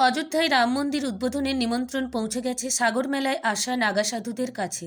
অযোধ্যায় রাম মন্দির উদ্বোধনের নিমন্ত্রণ পৌঁছে গেছে সাগর মেলায় আসা নাগা সাধুদের কাছে।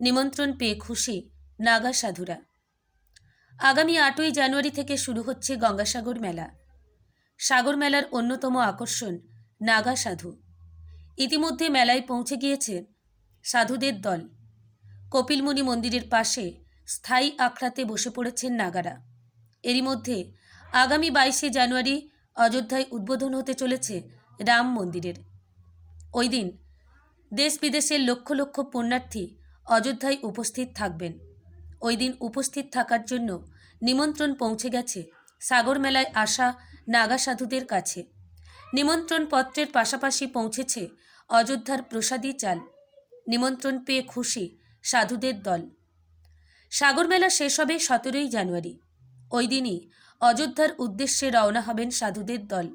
নিমন্ত্রণ পেয়ে খুশি নাগা সাধুরা আগামী আটই জানুয়ারি থেকে শুরু হচ্ছে গঙ্গাসাগর মেলা। সাগর মেলার অন্যতম আকর্ষণ নাগা সাধু ইতিমধ্যে মেলায় পৌঁছে গিয়েছে সাধুদের দল। কপিলমুনি মন্দিরের পাশে স্থায়ী আখড়াতে বসে পড়েছেন নাগারা। এরই মধ্যে আগামী বাইশে জানুয়ারি অযোধ্যায় উদ্বোধন হতে চলেছে রাম মন্দিরের। ওই দিন দেশ বিদেশের লক্ষ লক্ষ পুণ্যার্থী অযোধ্যায় উপস্থিত থাকবেন। ওই দিন উপস্থিত থাকার জন্য নিমন্ত্রণ পৌঁছে গেছে সাগর মেলায় আসা নাগা সাধুদের কাছে। নিমন্ত্রণ পত্রের পাশাপাশি পৌঁছেছে অযোধ্যার প্রসাদী চাল। নিমন্ত্রণ পেয়ে খুশি সাধুদের দল। সাগর মেলা শেষ হবে সতেরোই জানুয়ারি। ওই দিনই অযোধ্যার উদ্দেশ্যে রওনা হবেন সাধুদের দল।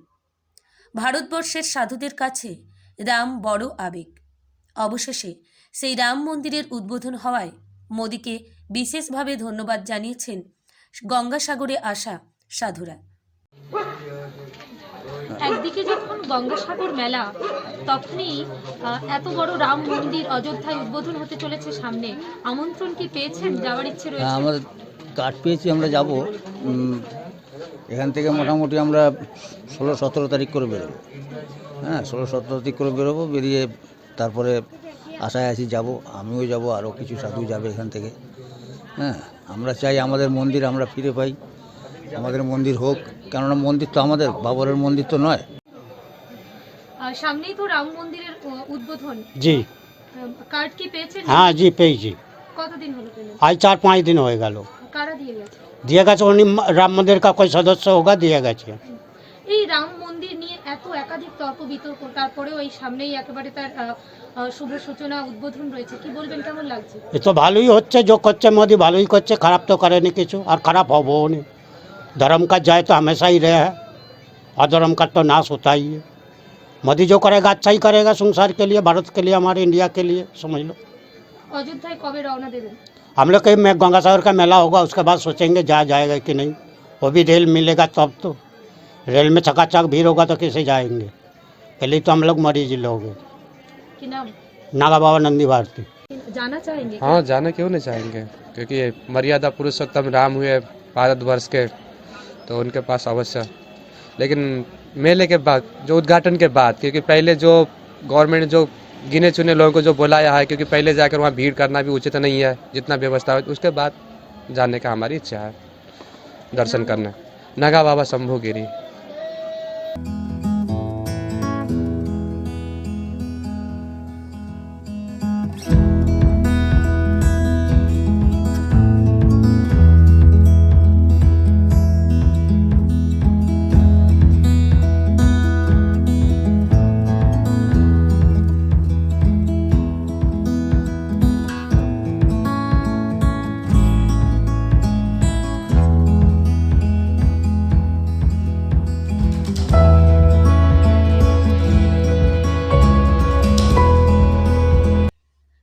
ভারতবর্ষের সাধুদের কাছে রাম বড় আবেগ। অবশেষে সেই রাম মন্দিরের উদ্বোধন হওয়ায় মোদীকে বিশেষভাবে ধন্যবাদ জানিয়েছেন গঙ্গাসাগরে আসা সাধুরা। একদিকে যখন গঙ্গাসাগর মেলা তখনই আহ, এত বড় রাম মন্দির অযোধ্যায় উদ্বোধন হতে চলেছে সামনে। আমন্ত্রণ কি পেয়েছেন? যাওয়ার ইচ্ছে হ্যাঁ, রয়েছে আমরা কার্ড পেয়েছি আমরা যাব। এখান থেকে মোটামুটি আমরা ষোলো সতেরো তারিখ করে বেরোবো। হ্যাঁ ষোলো সতেরো তারিখ করে বেরোবো বেরিয়ে তারপরে আশায় আসি যাব আমিও যাব আরও কিছু সাধু যাবে এখান থেকে। হ্যাঁ আমরা চাই আমাদের মন্দির আমরা ফিরে পাই আমাদের মন্দির হোক কেননা মন্দির তো আমাদের বাবরের মন্দির তো নয়। সামনেই তো রাম মন্দিরের উদ্বোধন। জি। কার্ড কি পেয়েছেন? হ্যাঁ জি পেয়েছি। কতদিন হলো আজ চার পাঁচ দিন হয়ে গেল। কারা দিয়ে গেছে दिया गया उन्हीं राम मंदिर का कोई सदस्य होगा दिया गया এই রাম মন্দির নিয়ে এত একাধিক তর্ক বিতর্ক তারপরেও এই সামনেই একেবারে তার আহ, আহ, শুভ সূচনা উদ্বোধন রয়েছে কি বলবেন কেমন লাগছে এ তো ভালোই হচ্ছে जो করছে মোদি ভালোই করছে খারাপ তো করেনি কিছু আর খারাপ হবও নি धर्म का जय तो हमेशा ही रहे है अधर्म का तो नाश होता ही है मोदी जो करेगा अच्छा ही करेगा संसार के लिए भारत के लिए हमारे इंडिया के लिए समझ लो অযোধ্যায় কবে রওনা দেবেন हम लोग कहीं मैं गंगा सागर का मेला होगा उसके बाद सोचेंगे जा जाएगा कि नहीं। वो भी रेल मिलेगा तब तो। रेल में चकाचक भीड़ होगा तो कैसे जाएँगे? पहले तो हम लोग मरीज़ लोग नागा बाबा नंदी भारती। जाना चाहेंगे हाँ जाना क्यों नहीं चाहेंगे? क्योंकि मर्यादा पुरुषोत्तम राम हुए भारतवर्ष के तो उनके पास अवश्य। लेकिन मेले के बाद जो उद्घाटन के बाद क्योंकि पहले जो गवर्नमेंट जो गिने चुने लोगों को जो बुलाया है, क्योंकि पहले जाकर वहाँ भीड़ करना भी उचित नहीं है, जितना व्यवस्था है, उसके बाद जाने का हमारी इच्छा है, दर्शन करने। नगा बाबा शंभू गिरी